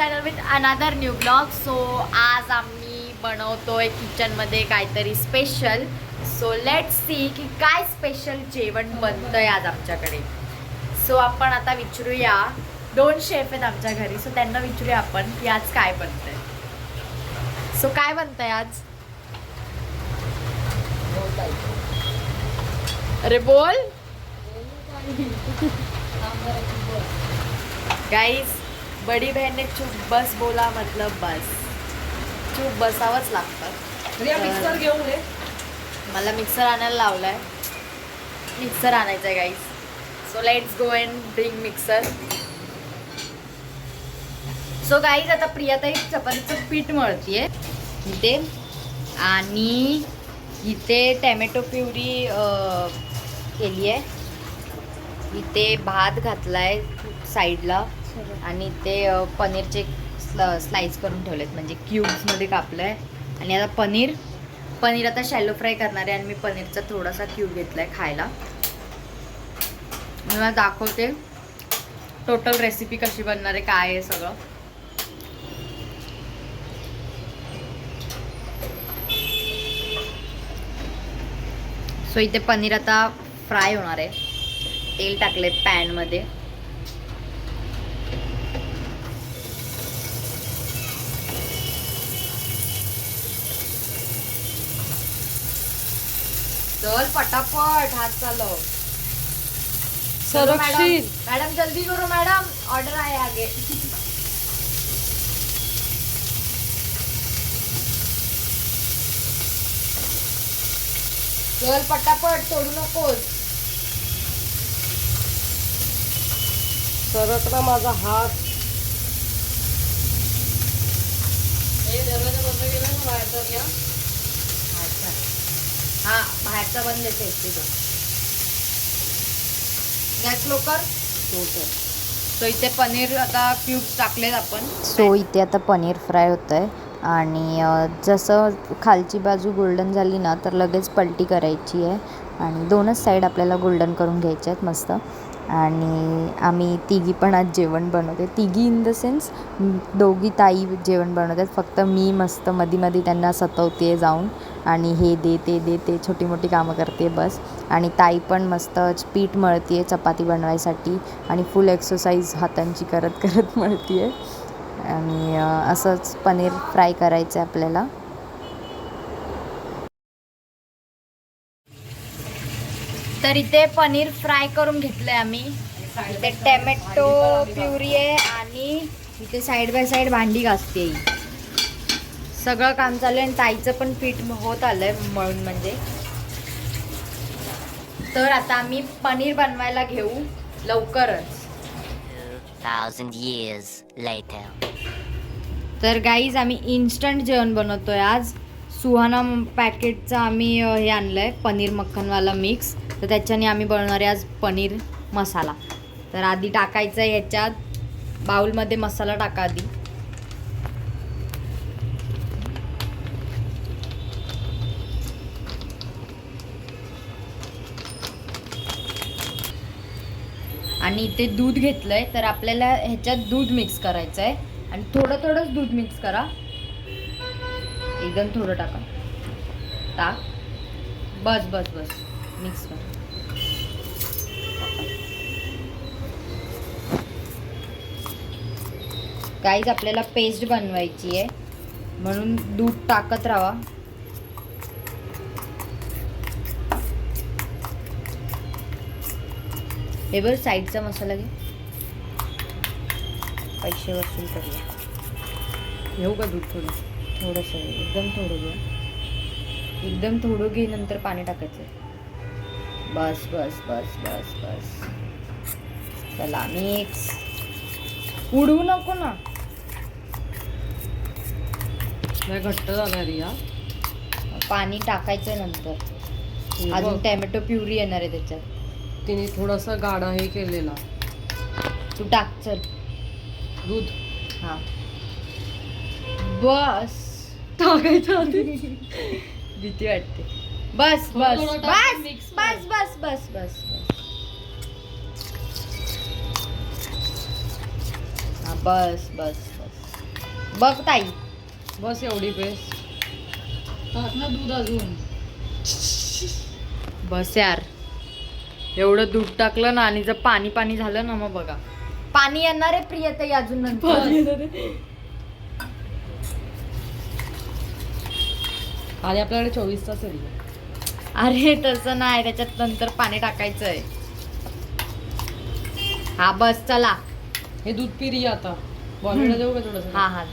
Channel with another new blog so आज आम्ही बनवतोय किचनमध्ये काहीतरी स्पेशल सो लेट सी की काय स्पेशल जेवण बनतंय आज आमच्याकडे. सो आपण आता विचारूया. दोन शेफ आहेत आमच्या घरी सो त्यांना विचारूया आपण की आज काय बनतंय. सो काय बनतंय आज? अरे बोल. गाईस बडी बहन ने चुप बस बोला मतलब बस. चुप बसावंच लागतं. मिक्सर घेऊन ये. मला मिक्सर आणायला लावलाय. मिक्सर आणायचं आहे guys so let's go and drink mixer so guys आता प्रियाताई चपातीचं पीठ मळतीये. इथे. आणि इथे टॅमॅटो प्युरी केली आहे इथे भात घातलाय साईडला आणि ते पनीरचे स्ल स्लाईस करून ठेवलेत. म्हणजे क्यूब्समध्ये कापलं आहे आणि आता पनीर पनीर आता शॅलो फ्राय करणार आहे आणि मी पनीरचा थोडासा क्यूब घेतला आहे खायला. मी मला दाखवते. टोटल रेसिपी कशी बनणार आहे काय आहे सगळं. सो इथे पनीर आता फ्राय होणार आहे. तेल टाकले पॅनमध्ये. चल पटापट हात चालव. चलो मॅडम. सुरक्षित. मॅडम जल्दी करो मॅडम. ऑर्डर आहे आगे. चल पटापट तोडू नकोस. सरकला माझा हात. अच्छा हा बाहेरचा बंद आहे safety तो गॅस लवकर सो इथे पनीर आता क्यूब्स टाकलेत आपण. सो इथे आता पनीर फ्राय होतं आहे आणि जसं खालची बाजू गोल्डन झाली ना तर लगेच पलटी करायची आहे. आणि दोनच साईड आपल्याला गोल्डन करून घ्यायचे आहेत मस्त. आणि आम्ही तिघी पण आज जेवण बनवते. तिघी इन द सेन्स दोघी ताई जेवण बनवतात. फक्त मी मस्त मधी मधी त्यांना सतवते जाऊन. आणि हे दे ते दे ते छोटी मोठी कामं करते बस. आणि ताई पण मस्त पीठ मळते चपाती बनवायसाठी आणि फुल एक्सरसाइज हातांची करत करत मळते आणि असंच पनीर फ्राय करायचं आहे आपल्याला. तर इथे पनीर फ्राय करून घेतलंय आम्ही. इथे टॅमॅटो प्युरी आहे आणि इथे साईड बाय साईड भांडी घासते. ही. सगळं काम चालू आहे आणि ताईचं पण पीठ होत आलंय मळून म्हणजे. तर आता आम्ही पनीर बनवायला घेऊ लवकरच. तर गाईज आम्ही इन्स्टंट जेवण बनवतोय आज. सुहाना पॅकेटचं आम्ही हे आणलंय पनीर मक्खनवाला मिक्स तर त्याच्याने आम्ही बनवणार आहे आज पनीर मसाला. तर आधी टाकायचं आहे याच्यात. बाउलमध्ये मसाला टाका आधी. आणि इथे दूध घेतलंय तर आपल्याला ह्याच्यात दूध मिक्स करायचं आहे आणि थोडं थोडंच दूध मिक्स करा. एकदम थोडं टाका. टाक बस बस बस. मिक्स कर. काहीच आपल्याला पेस्ट बनवायची आहे म्हणून दूध टाकत राहा. हे बघ साईडचा मसाला घे. पैसे वसूल करूया. घेऊ का दूध थोडं? थोडंसं एकदम थोडं घे. एकदम थोडं घे नंतर पाणी टाकायचं. बस बस बस बस बस. चला मिक्स उडवू नको ना. घट्ट झाला रिया. पाणी टाकायचं नंतर. अजून टॅमॅटो प्युरी येणार आहे त्याच्यात. तिने थोडासा गाडा हे केलेला. तू टाक चल. दूध. हा. बस. टाकायचं आधी. भीती वाटते. बस थोडं बस. थोडं टाक, बस mix बस बस बस बस बस. हा बस बस बस. बघ ताई. बस एवढी पेस्ट टाक ना दूध अजून. बस यार. एवढं दूध टाकलं ना आणि जर पाणी पाणी झालं ना मग बघा. पाणी येणार आहे प्रियताई अजून नंतर. आणि आपल्याकडे चोवीस तास आहे. अरे तसं नाही. त्याच्यात नंतर पाणी टाकायचं आहे हा बस चला. हे दूध पिरी आता. बॉलिवूडला देऊ का थोडंसं? हा हा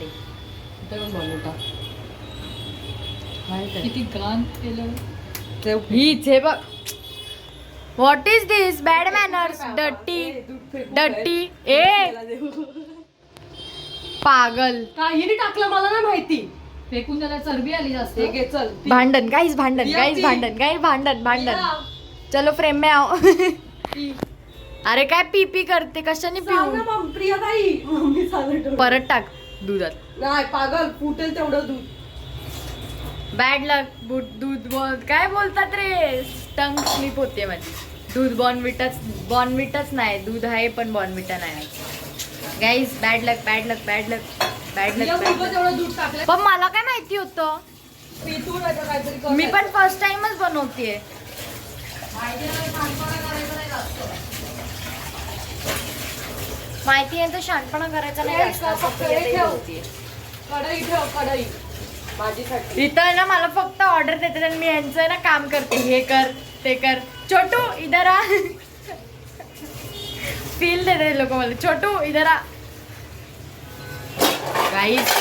बॉलिवूड टाक. किती घाण केलं. हीच हे बघ. What is this bad manners डटी डटी ए पागल. काही टाकलं मला नाही माहिती. फेकून त्याला चरबी आली जास्त. घे चल. भांडण. काहीच भांडण. काहीच. भांडण. काही भांडण. भांडण. चलो फ्रेम में आओ. अरे काय पी पी करते? कशाने पिऊ? मग, प्रियाताई. मम्मी परत टाक. दुधात. नाही पागल. फुटेल तेवढं दूध. बॅड लक दूध बोल काय बोलतात रे? टंग स्लिप होते माझी. दूध बॉर्नविटाच बॉर्नविटाच नाही दूध आहे पण बॉर्नविटा नाही guys bad luck bad luck bad luck bad luck पण मला काय माहिती होतं. मी पण फर्स्ट टाइमच बनवतेय. माहिती आहे तर शहाणपणा करायचा नाही. कढई ठेव कढई इथं ना मला फक्त ऑर्डर देते आणि मी यांचं ना काम करते. हे कर ते कर. छोटू इधर आ। फील देते लोक मला छोटू इधर आ। गाईस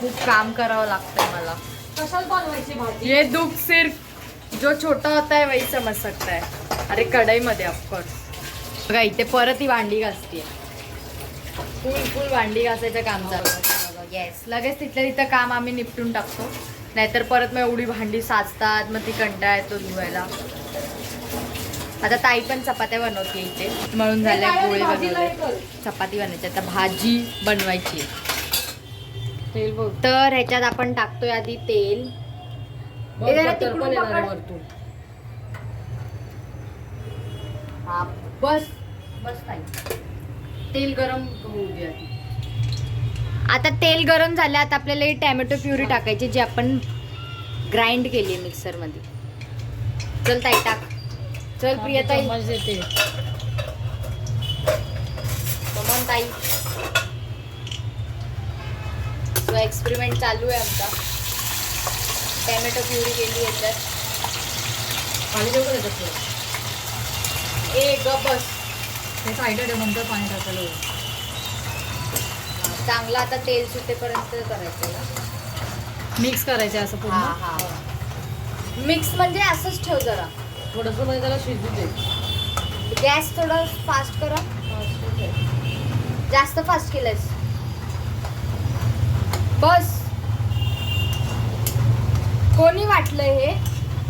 खूप काम करावं लागतंय मला. कशाला बनवायची भाजी? ये दुख सिर्फ जो छोटा होता है वही समझ सकता है. अरे कढईमध्ये ऑफकोर्स बघा इथे परत ही भांडी घासते फुल फुल भांडी घासायचं काम चालू येस लगेच तिथल्या तिथं काम आम्ही निपटून टाकतो. नाहीतर परत मग एवढी भांडी साचतात मग ती कंटाळा येतो धुवायला. आता ताई पण चपात्या बनवते इथे. मळून झाल्या गोळे बनवले. चपाती बनवायची. आता भाजी बनवायची तेल तर ह्याच्यात आपण टाकतोय आधी तेल. बस. बस ताई. तेल गरम होऊ. आता तेल गरम झालं आता आपल्याला ही टॅमॅटो प्युरी टाकायची जी आपण ग्राइंड केली मिक्सरमध्ये. चल ताई टाक. चल प्रिया ताई चम्मच देते कमॉन ताई. सो एक्सपेरिमेंट चालू आहे आमचा. टॅमॅटो प्युरी केली याच्यात पाणी देऊ का? ए ग बस. ते ठेव, नंतर पाणी टाकायला. चांगलं आता तेल सुटेपर्यंत करायचं ना. मिक्स करायचे असं हा पूर्ण? हा मिक्स म्हणजे असंच ठेव जरा. थोडंसं म्हणजे त्याला शिजू दे. गॅस थोडं फास्ट करा. जास्त फास्ट केलंस बस. कोणी वाटलं हे?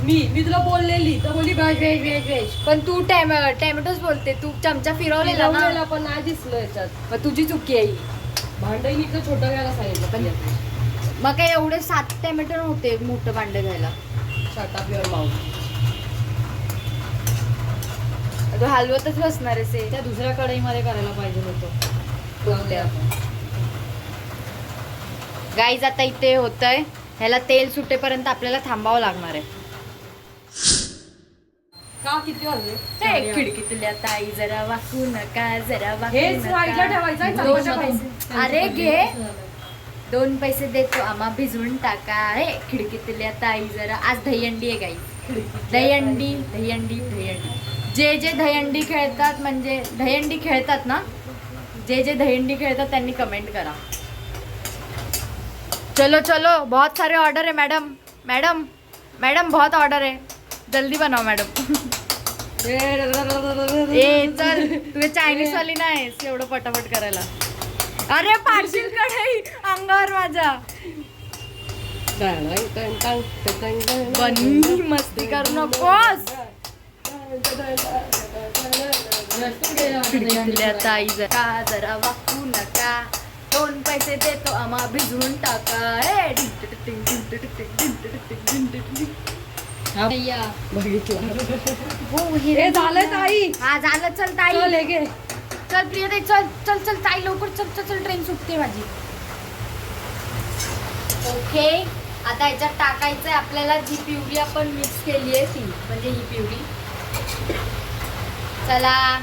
मी मी तुला बोललेली. तर बोली व्हेज व्हेज व्हेज व्हेज पण तू टॅम टॅमॅटोच बोलते. तू चमचा फिरवलेला ना. पण नाही दिसलं याच्यात मग तुझी चुकी आहे. ही. भांडई इथं छोटं घ्यायला सांगितलं पण- मग काय एवढे सात टॅमॅटो नव्हते मोठं भांडं घ्यायला. शाटा प्युअर माऊथ तू हलवतच बसणार आहेस हे. त्या दुसऱ्या कढईमध्ये करायला पाहिजे होतं? गाईज आता इथे होतंय. ह्याला तेल सुटेपर्यंत आपल्याला थांबावं लागणार आहे. का किती वाजले? हे खिडकीतल्या ताई जरा वाकू नका जरा वाकू आहे, अरे घे दोन पैसे देतो आम्हा भिजवून टाका. हे खिडकीतल्या ताई जरा. आज दहीहंडी आहे गाई दहीहंडी दहीहंडी दहीहंडी. जे जे दहीहंडी खेळतात म्हणजे दहीहंडी खेळतात ना जे जे दहीहंडी खेळतात त्यांनी कमेंट करा. चलो चलो बहुत सारे ऑर्डर है मैडम मैडम मैडम बहुत ऑर्डर है. जल्दी बनाओ मैडम ए चल तुझे चायनीज वाली नाही एवढं पटापट करायला. अरे पाडशील कढई अंगावर माझ्या. बनी मस्ती करू नकोस. खिडकीतल्या ताई जरा जरा वाकू नका दोन पैसे देतो आम्हा भिजवून टाका. बघितलं हो, हे हे झालं ताई हा झालं चल ताई चल हे घे चल प्रिया ताई चल चल चल ताई लवकर चल चल चल ट्रेन सुटते माझी ओके आता याच्यात टाकायचं आहे आपल्याला जी पिवरी आपण मिक्स केली आहे ती म्हणजे ही पिवरी चला.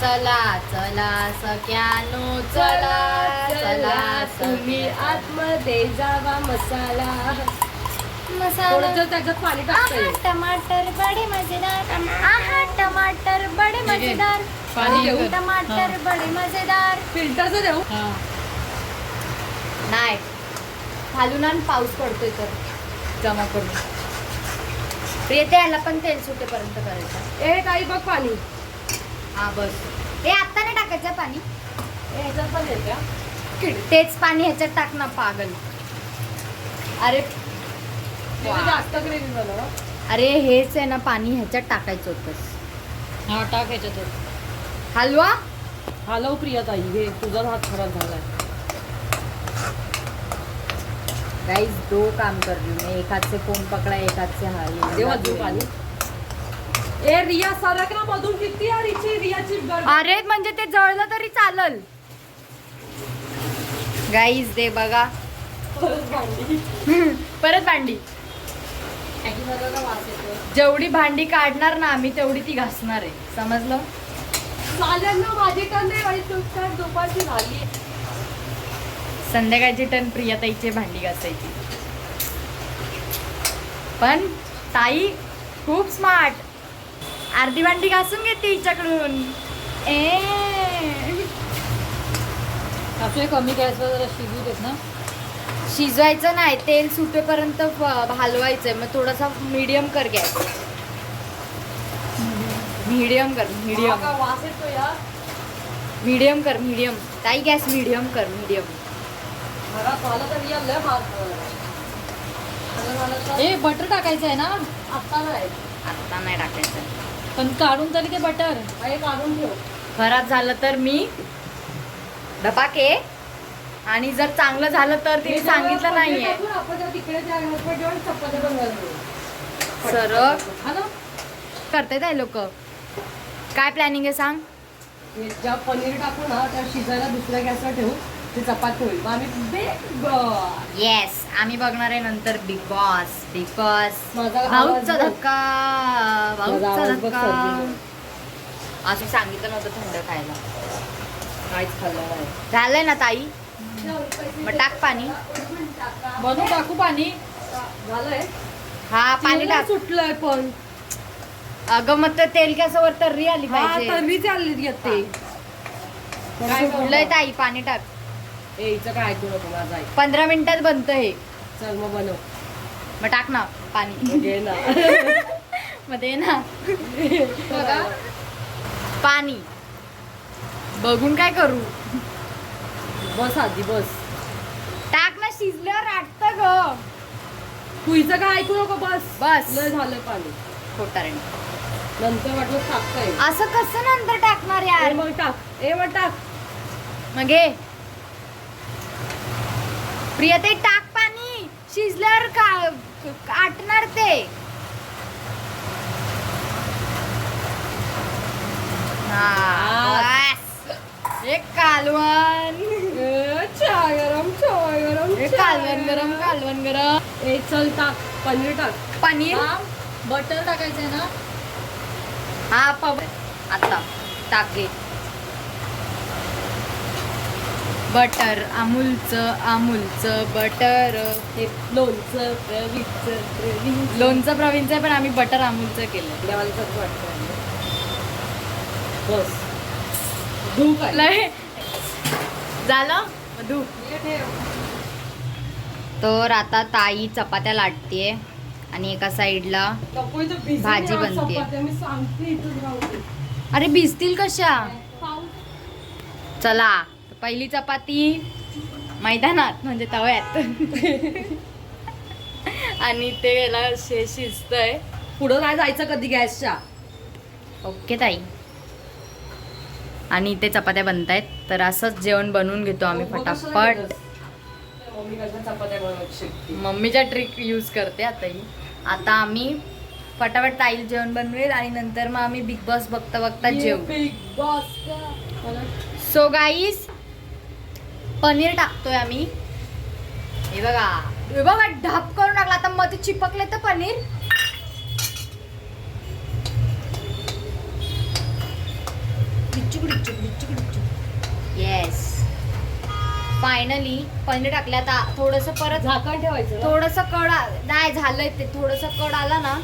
चला चला सख्यानो चला चला तुम्ही आतमध्ये जावा मसाला. मसाला. थोडं त्याच्यात पाणी टाकतंय? आहा, टमाटर बडे मजेदार. आहा टमाटर बडे मजेदार. पाणी आहा. टमाटर बडे मजेदार. फिल्टरचं देऊ? नाही. खालून आणि पाऊस पडतोय तर. जमा करून. येते याला पण तेल सुटेपर्यंत करायचं. ए काही बघ पाणी. हा बस. हे आता नाही टाकायचं पाणी? ह्याच्यात पण येते. तेच पाणी ह्याच्यात टाक ना पागल. अरे जास्त ग्रेव्ही बनव अरे हेच आहे ना पाणी ह्याच्यात टाकायचं होतं. हा टाक ह्याच्यात. हलवा? हॅलो प्रिया ताई हे तुझा हात खराब झालाय. गाइस दो काम कर रही हूँ मैं एक हाथ से फोन पकड़ा एक हाथ से हाँ ये देवा देऊ पाणी. ए रिया सरक ना मधून किती यार हिची रियाची अरे म्हणजे ते जळलं तरी चालल. गाईज दे बघा. भांडी. परत भांडी. वास येतो जेवढी भांडी काढणार ना आम्ही तेवढी ती घासणार आहे. समजलं? चालेल ना माझी बाई तुझ्या दुपारची झाली. संध्याकाळची टन प्रियताईची भांडी घासायची. पण ताई खूप स्मार्ट अर्धी भांडी घासून घेते हिच्याकडून. ए. आपल्या कमी गॅसवर जरा शिजू देत ना. शिजवायचं नाही तेल सुटेपर्यंत हलवायचंय. मग थोडासा मीडियम कर गॅस. मीडियम कर मीडियम मीडियम कर मीडियम ताई गॅस मीडियम कर मीडियम ए बटर टाकायचं आहे ना? आता नाही. टाकायचं. पण काढून तरी ते बटर हे काढून ठेव. खराब झालं तर मी धपाके आणि जर चांगलं झालं तर हे ते जेव्हा सांगितलं नाहीये. सरळ. हा करते काय लोक. काय प्लॅनिंग आहे सांग? हे जेव्हा पनीर टाकू ना त्या शिजायला दुसऱ्या गॅसवर ठेवू ते चपाती होईल. आम्ही big boss. येस आम्ही बघणार आहे नंतर बिग बॉस बिग बॉस माझा आवाज भाऊचा बघ. धक्का माझा भाऊचा आवाज बघ धक्का. असं सांगितलं नव्हतं थंड खायला. काहीच खाल्लं नाही. झालंय ना ताई? मग टाक पाणी. बनवून टाकू पाणी? झालंय. हा पाणी टाक. सुटलंय पण. अगं मग ते तेल कॅसवर तर्री आली हा पाहिजे. तरी चालली येते काय सुटलंय ताई पाणी टाक. ए हिचं काय ऐकू नको माझं ऐक. पंधरा मिनिटात बनतं हे. चल मग बनव. मग टाक ना पाणी. घे ना. मग दे ना. बघा. पाणी. बघून काय करू? बस आधी बस. टाक ना शिजल्यावर आटत ग. तू हिचं काय ऐकू नको बस. बस. लय झालं पाणी. खोटारे नंतर वाटलं टाकता येईल असं कसं नंतर टाकणार ए यार मग टाक. ए मग टाक. मग घे. प्रियते टाक पाणी. शिजल्यावर का आटणार ते. हा. एक कालवण. चहा गरम चहा गरम एक कालवण गरम कालवण गरम. ए चल टाक पनीर टाक. पनीर? बटर टाकायचं आहे ना? हा पव आता टाके बटर अमूलचं अमूलचं बटर हे लोणचं प्रवीचं प्रवीण लोणचं प्रवीणचं आहे पण आम्ही बटर अमूलचं केलं देवाला कसं वाटतं बस. धू काय लय. झालं? मधू तर आता ताई चपात्या लाटतेय आणि एका साईडला भाजी दे. अरे भिजतील कशा? चला. पहिली चपाती मैदानात म्हणजे तव्यात. आणि ते याला शे शिजतंय. पुढं नाही जायचं कधी गॅसच्या? ओके ताई. आणि इथे चपात्या बनतायत तर असंच जेवण बनवून घेतो आम्ही फटाफट. चपात्या बनवत शिकते? मम्मीच्या ट्रिक यूज करते आता ही. आता आम्ही फटाफट ताईल जेवण बनवेल आणि नंतर मग आम्ही बिग बॉस बघता बघता जेवू. सो गाईस पनीर टाकतोय आम्ही. हे बघा. हे बघा ढाप करून टाकला. आता मध्ये चिपकले तर पनीर. येस फायनली पनीर टाकले. आता थोडस परत झाकण ठेवायचं? थोडस कड नाही झालंय ते. थोडस कड आला ना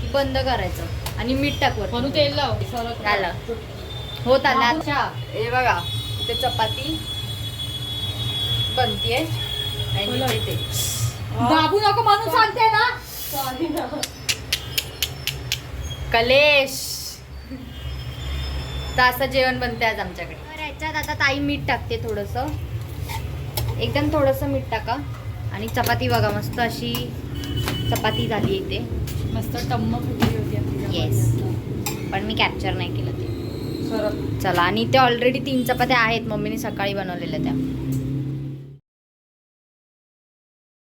की बंद करायचं. आणि मीठ टाकवर म्हणून तेल लाव. झालं. होत आलं. अच्छा. हे बघा इथे चपाती. बनतीये. आणि दाबू नको म्हणून सांगते ना. कलेश. तर असं जेवण बनते आज आमच्याकडे. तर याच्यात आता ताई मीठ टाकते थोडस. एकदम थोडस मीठ टाका. आणि चपाती बघा मस्त अशी चपाती झाली इथे. मस्त टम्म फुटली होती आपली. चपाती. पण मी कॅप्चर नाही केलं ते. चला आणि ते ऑलरेडी तीन चपात्या आहेत. मम्मीने सकाळी बनवलेल्या त्या.